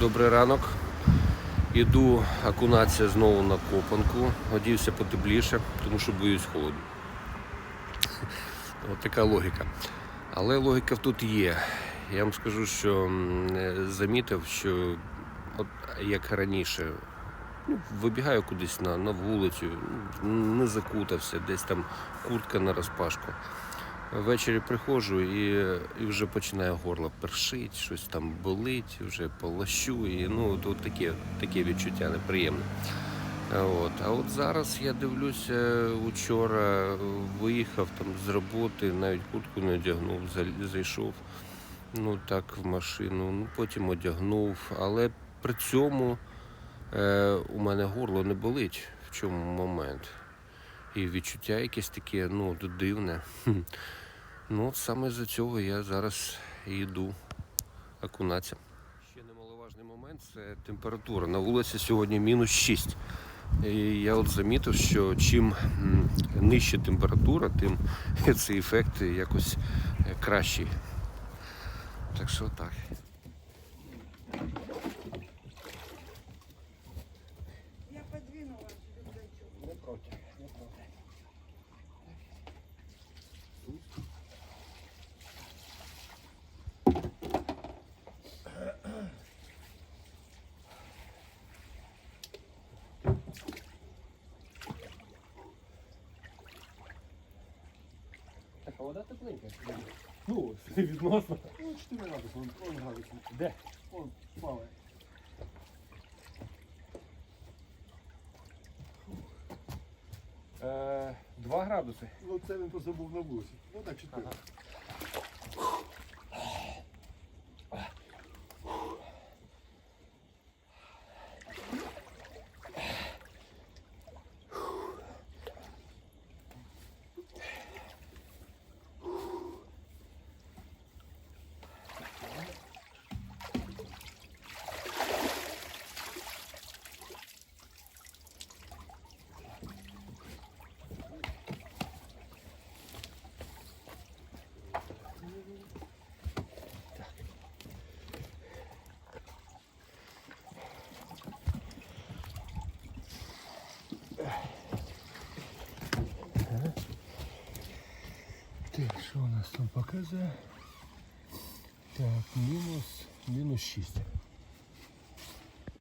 Добрий ранок. Іду окунатися знову на копанку. Одівся потепліше, тому що боюсь холоду. От така логіка. Але логіка тут є. Я вам скажу, що е, замітив, що от як раніше, ну, вибігаю кудись на, на вулицю, не закутався, десь там куртка на розпашку. Ввечері приходжу і, і вже починає горло першить, щось там болить, вже полощу. І ну, от таке, таке відчуття неприємне. От. А от зараз я дивлюся, учора виїхав там з роботи, навіть куртку не одягнув, зайшов ну так в машину, ну потім одягнув. Але при цьому е, у мене горло не болить. В чому момент? І відчуття якесь таке, ну, дивне. Ну, саме за цього я зараз йду окунатися. Ще немаловажний момент це температура. На вулиці сьогодні мінус 6. І я от замітив, що чим нижча температура, тим цей ефект якось е, кращий. Так що так. Я подвинула рюкзачок. Не проти, не проти. Так, а вода тепленька. Ну, відносно. Ну, 4 градуси, вон, вон градусник. Де? Вон, плаває. Е, 2 градуси. Ну, це він просто був на вулиці. Ну, так, 4. Ага. Так, що у нас там показує? Так, мінус, мінус 6.